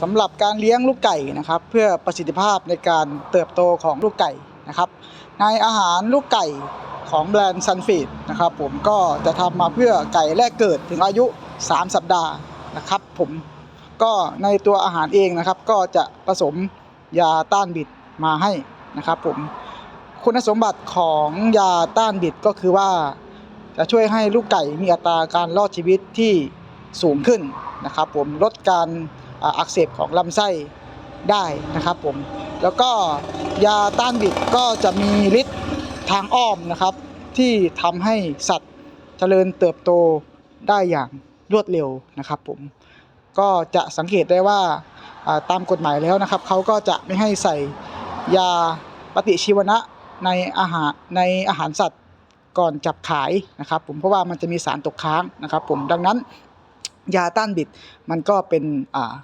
สำหรับการเลี้ยงลูกไก่นะครับ เพื่อประสิทธิภาพในการเติบโตของลูกไก่นะครับ ในอาหารลูกไก่ของแบรนด์ซันฟีดนะครับ ผมก็จะทำมาเพื่อไก่แรกเกิดถึงอายุ 3 สัปดาห์นะครับ ผมก็ในตัวอาหารเองนะครับ ก็จะผสมยาต้านบิดมาให้นะครับผมคุณสมบัติของยาต้านบิดก็คือว่าจะช่วยให้ลูกไก่มีอัตราการรอดชีวิตที่สูงขึ้นนะครับ ผมลดการ อักเสบของลำไส้ได้นะครับผมแล้วก็ยาต้านบิดก็จะมีฤทธิ์ทางอ้อมนะครับ ที่ทำให้สัตว์เจริญเติบโตได้อย่างรวดเร็วนะครับผมก็จะสังเกตได้ว่าอ่าตามกฎหมายแล้วนะครับเขาก็จะไม่ให้ใส่ยาปฏิชีวนะในอาหารในอาหารสัตว์ก่อนจับขายนะครับผมเพราะว่ามันจะมีสารตกค้างนะครับผมดังนั้นยาต้านบิดมันก็เป็นอ่า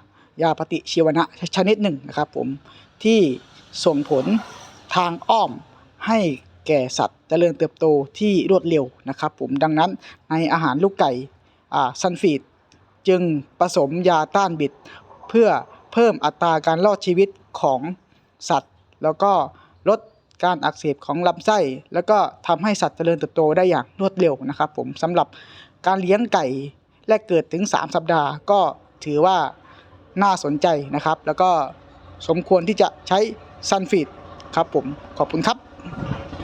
ยาปฏิชีวนะชนิดหนึ่งนะครับผมที่ส่งผลทางอ้อมให้แก่สัตว์เจริญเติบโตที่รวดเร็วนะครับผมดังนั้นในอาหารลูกไก่ซันฟีดจึงผสมยาต้านบิด เพื่อเพิ่มอัตราการรอดชีวิตของสัตว์ แล้วก็ลดการอักเสบของลำไส้ แล้วก็ทำให้สัตว์เจริญเติบโตได้อย่างรวดเร็วนะครับผมสำหรับการเลี้ยงไก่แรกเกิดถึง 3 สัปดาห์ก็ถือว่า น่าสนใจนะครับ แล้วก็สมควรที่จะใช้ซันฟีดครับผมขอบคุณครับ